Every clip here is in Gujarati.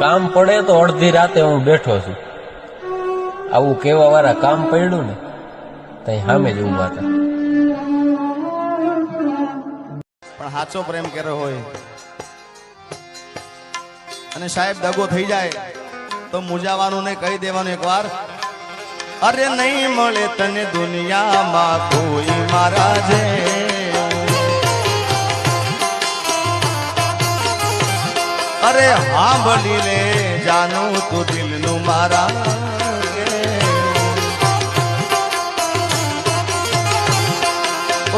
કામ પડે તો અડધી રાતે હું બેઠો છું. આવું કેવા વાળા કામ પડ્યું ને, તઈ સામે જ ઊભા હતા પણ સાચો પ્રેમ કર્યો હોય. અને સાહેબ દગો થઈ જાય, તો મુજાવાનું ને કહી દેવાનું એકવાર. અરે નહીં મળે તને દુનિયામાં કોઈ મારા જે. અરે સાંભળી લે જાનું તું દિલનું મારા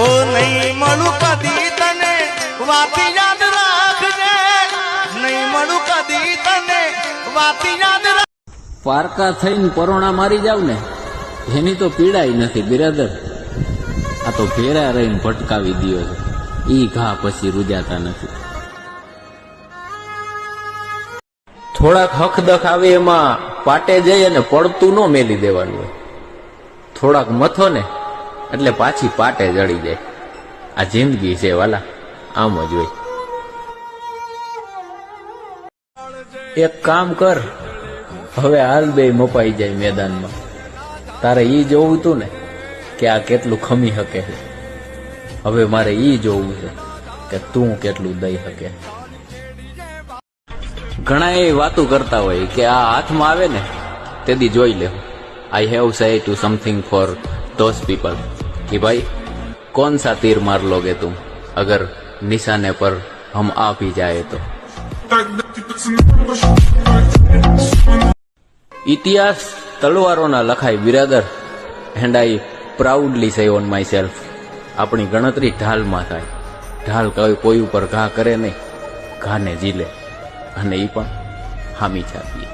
ઓ નહીં મળું કદી તને, વાતી યાદ રાખજે. નહીં મળું કદી તને, વાતી યાદ રાખ પારકા થઈને પરોણા મારી જાવ ને, એની તો પીડાય નથી, બિરાદર. આ તો ભેરા રહીને ભટકાવી દ્યો છે. ઈ ઘા પછી રૂજાતા નથી. થોડાક હક દખ આવે એમાં પાટે જઈ અને પડતું ન મેલી દેવાનું હોય. થોડાક મથો ને, એટલે પાછી પાટે જડી જાય. આ જિંદગી છે વાલા, આમ જ હોય. એક કામ કર, હવે હાલ બે મપાઈ જાય મેદાનમાં. તારે ઈ જોવું તું ને કે આ કેટલું ખમી શકે છે. હવે મારે ઈ જોવું છે કે તું કેટલું દઈ શકે ઘણા એ વાતો કરતા હોય કે આ હાથમાં આવે ને, તેથી જોઈ લે. I have say to something for those people કે ભાઈ, કોણ સા તીર માર લોગે તું? અગર નિશાને પર હમ આપી જાય તો. ઇતિહાસ તલવારોના લખાય Biradar and I proudly say on myself આપણી ગણતરી ઢાલમાં થાય. ઢાલ કોઈ ઉપર ઘા કરે નહીં, ઘાને જીલે અને એ પણ હામી છાપીએ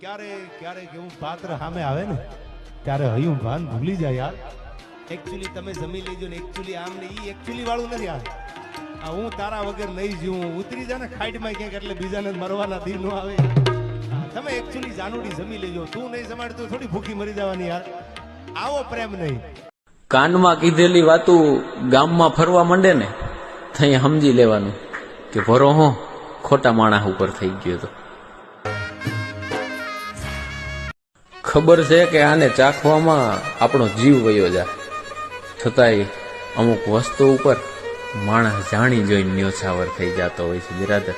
ક્યારે ક્યારેક એવું પાત્ર સામે આવે ને ત્યારે હયું ભાન ભૂલી જાય યાર. એકચ્યુઅલી તમે જમી લેજો ને એકચ્યુઅલી આમ ને ઈ એકચ્યુઅલી વાળું નથી આ હું તારા વગર નહીં જીવું ઉતરી જા ને ખાઈટમાં ક્યાંક એટલે બીજાને મરવાના દિલ નો આવે. તમે એકચ્યુઅલી જાનુડી જમી લેજો તું નહીં જમાડ તો થોડી ભૂખી મરી જવાની યાર. આવો પ્રેમ નહીં. કાનમાં કીધેલી વાતું ગામમાં ફરવા માંડે ને તઈ સમજી લેવાનું કે ભરો હો. ખોટા માણસ ઉપર થઈ ગયો હતો ખબર છે કે આને ચાખવામાં આપણો જીવ વયો જાય. છતાંય અમુક વસ્તુ ઉપર માણસ જાણી જોઈને ન્યોછાવર થઈ જતો હોય છે બિરાદર.